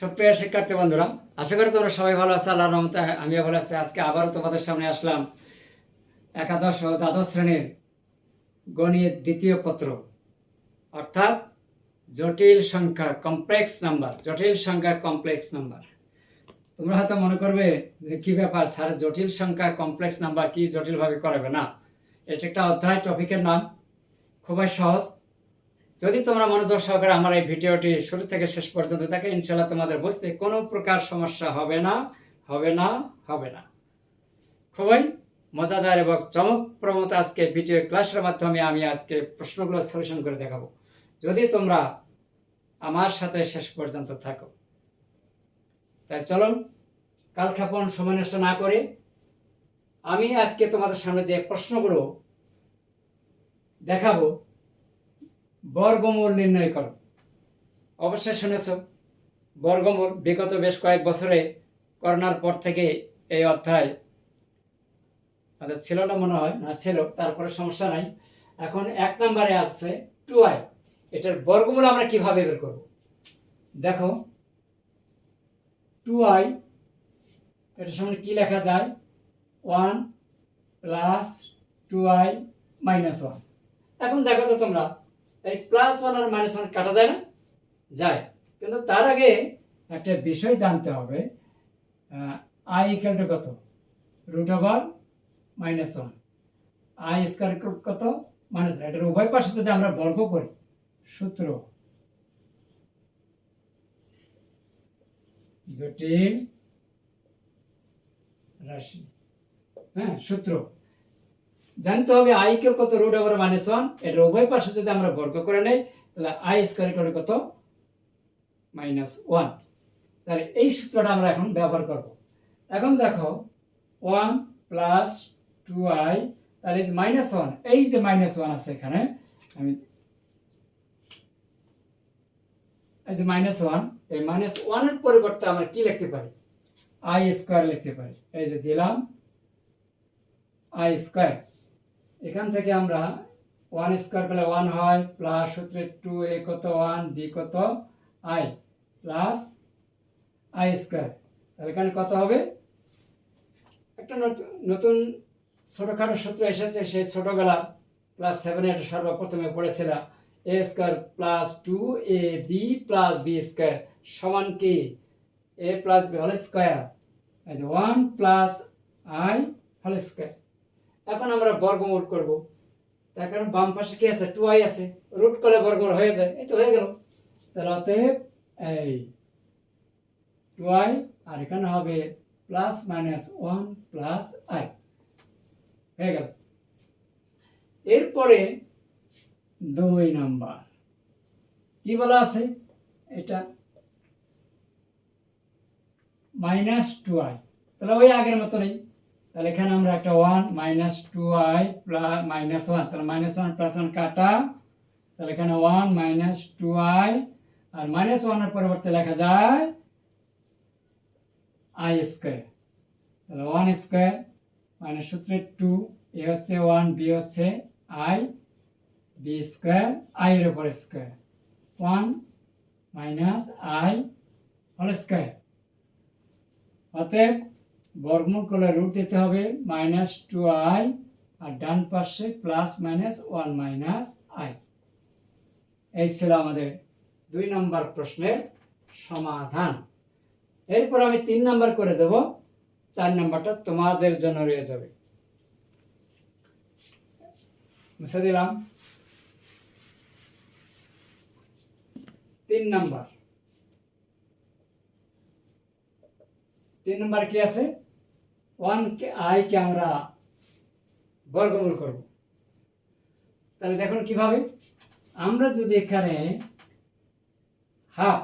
সুপ্রিয় শিক্ষার্থী বন্ধুরা, আশা করি তোমরা সবাই ভালো আছো, আল্লাহর রহমতে আমিও ভালো আছি। আজকে আবারও তোমাদের সামনে আসলাম একাদশ ও দ্বাদশ শ্রেণির গণিত দ্বিতীয় পত্র। অর্থাৎ জটিল সংখ্যা কমপ্লেক্স নাম্বার জটিল সংখ্যা কমপ্লেক্স নাম্বার তোমরা হয়তো মনে করবে যে কী ব্যাপার, স্যার জটিল সংখ্যা কমপ্লেক্স নাম্বার কি জটিলভাবে করাবে? না, এটা একটা অধ্যায় টপিকের নাম। খুবই সহজ। যদি তোমরা মনোযোগ সহকারে আমার এই ভিডিওটি শুরু থেকে শেষ পর্যন্ত থাকে ইনশাল্লাহ তোমাদের বুঝতে কোনো প্রকার সমস্যা হবে না হবে না হবে না। খুবই মজাদার এবং চমকপ্রমত আজকে ভিডিও ক্লাসের মাধ্যমে আমি আজকে প্রশ্নগুলো সলিউশন করে দেখাবো। যদি তোমরা আমার সাথে শেষ পর্যন্ত থাকো, তাই চলো কালক্ষেপণ সময় নষ্ট না করে আমি আজকে তোমাদের সামনে যে প্রশ্নগুলো দেখাবো বর্গমূল নির্ণয় করো। অবশ্যই শুনেছ, বর্গমূল বিগত বেশ কয়েক বছরে করোনার পর থেকে এই অধ্যায় আমাদের ছিল না মনে হয়, না ছিল, তারপরে সমস্যা নাই। এখন এক নম্বরে আসছে টু আই এটার বর্গমূল আমরা কীভাবে বের করব? দেখো টু আই এটার সামনে কি লেখা যায়? One plus two i minus one. এখন দেখো তো তোমরা এই প্লাস ওয়ান আর মাইনাস ওয়ান কাটা যায় না? যায়। কিন্তু তার আগে একটা বিষয় জানতে হবে আই ইকাল টু কত? Root over minus one i square কত? মাইনাস ওয়ান এটার উভয় পাশে যদি আমরা বর্গ করি, সূত্র জটিল রাশি। হ্যাঁ সূত্র। জানতে হবে আই কেল কত রুট ওভার মাইনাস ওয়ান এটার উভয় পাশে যদি আমরা বর্গ করে নেই, তাহলে আই স্কোয়ার কত? মাইনাস ওয়ান তাহলে এই সূত্রটা আমরা এখন ব্যবহার করব। এখন দেখো ওয়ান প্লাস টু আই তাহলে মাইনাস ওয়ান এই যে মাইনাস ওয়ান আছে এখানে, আমি এই যে মাইনাস ওয়ান এই মাইনাস ওয়ানের পরিবর্তে আমরা কি লিখতে পারি? আই স্কোয়ার লিখতে পারি। এই যে দিলাম আই স্কোয়ার এখান থেকে আমরা ওয়ান স্কোয়ার করলে ওয়ান হয় প্লাস সূত্রে টু এ কত ওয়ান বি কত আই প্লাস আই স্কোয়ার তাহলে এখানে কত হবে? একটা নতুন নতুন ছোটোখাটো সূত্র এসেছে সেই ছোটোবেলা ক্লাস সেভেনে এটা সর্বপ্রথমে পড়েছিলাম a square plus two a b plus b square সমান কি? এ প্লাস বি হল স্কোয়ার ওয়ান প্লাস আই হল স্কোয়ার এখন আমরা বর্গমূল করব। তার কারণ বাম পাশে কি আছে? টু আই আছে। রুট করলে বর্গমূল হয়ে যায়। এই তো হয়ে গেল। তাহলে অতএব এই টু আই, আর এখানে হবে plus minus one plus i. হয়ে গেল। এরপরে দুই নাম্বার। কি বলা আছে? এটা মাইনাস টু আই। তাহলে ওই আগের মতো নেই তাহলে এখানে আমরা একটা one minus two i plus minus one তাহলে মাইনাস ওয়ান প্লাস ওয়ান কাটা, তাহলে এখানে ওয়ান মাইনাস টু আই আর মাইনাস ওয়ানের পরিবর্তে লেখা যায় আই স্কোয়ার তাহলে ওয়ান স্কোয়ার মাইনাস সূত্রে টু এ হচ্ছে ওয়ান বি হচ্ছে আই বি স্কোয়ার আই এর উপর square one minus i whole square অতএব বর্গমূল করলে রুট দিতে হবে মাইনাস টু আই আর ডান পাশে plus minus one minus i এই ছিল আমাদের দুই নম্বর প্রশ্নের সমাধান। এরপর আমি তিন নাম্বার করে দেব, চার নাম্বারটা তোমাদের জন্য রয়ে যাবে। মুছে দিলাম। তিন নাম্বার। তিন নম্বর কি আছে? ওয়ান কে, আই কে আমরা বর্গমূল করব। তাহলে দেখুন কীভাবে, আমরা যদি এখানে হাফ,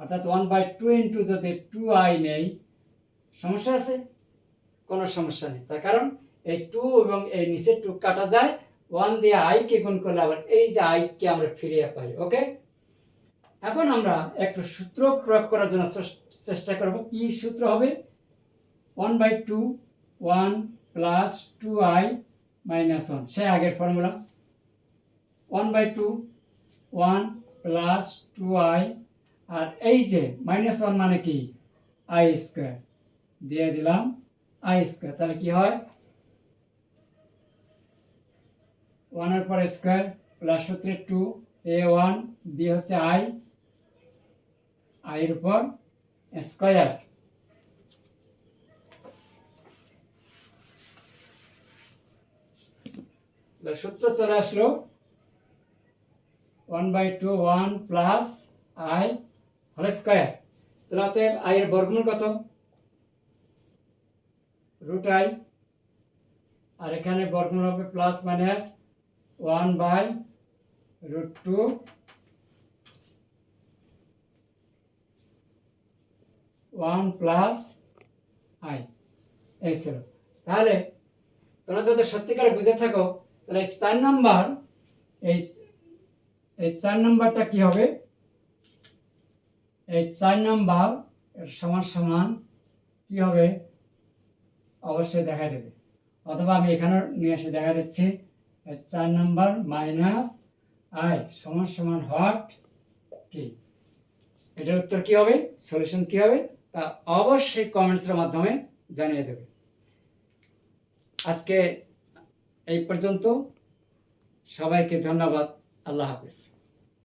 অর্থাৎ ওয়ান বাই টু ইন্টু যদি টু আই নেই, সমস্যা আছে? কোনো সমস্যা নেই। তার কারণ এই টু এবং এই নিচের টু কাটা যায়, ওয়ান দিয়ে আইকে গুণ করলে আবার এই যে আইকে আমরা ফিরিয়ে পাই, ওকে? এখন আমরা একটু সূত্র প্রয়োগ করার জন্য চেষ্টা করব, কি সূত্র হবে? One by two one plus two i minus one সে আগের formula one by two one plus two i আর এই যে মাইনাস ওয়ান মানে কি? আই স্কোয়ার দিয়ে দিলাম আই স্কোয়ার তাহলে কি হয়? ওয়ানের পর স্কোয়ার প্লাস সূত্রে টু এ ওয়ান বি হচ্ছে আই আইয়ের উপর স্কোয়ার সূত্র চলে আসলো one by two one plus i whole square তাহলে আই এর বর্গমূল কত? রুট আই আর এখানে বর্গমূল হবে plus minus one by root two one plus i এই তাহলে তোমরা যদি সত্যিকারে বুঝে থাকো তাহলে চার নাম্বার এই এই চার নাম্বারটা কি হবে? এই চার নাম্বার সমান সমান কি হবে? অবশ্যই দেখা দেবে। অথবা আমি এখানেও নিয়ে এসে দেখা দিচ্ছি চার নাম্বার মাইনাস আই সমান সমান হট কি এটার উত্তর কি হবে? সলিউশন কি হবে? তা অবশ্যই কমেন্টসের মাধ্যমে জানিয়ে দেবে। আজকে এই পর্যন্ত সবাইকে ধন্যবাদ। আল্লাহ হাফিজ।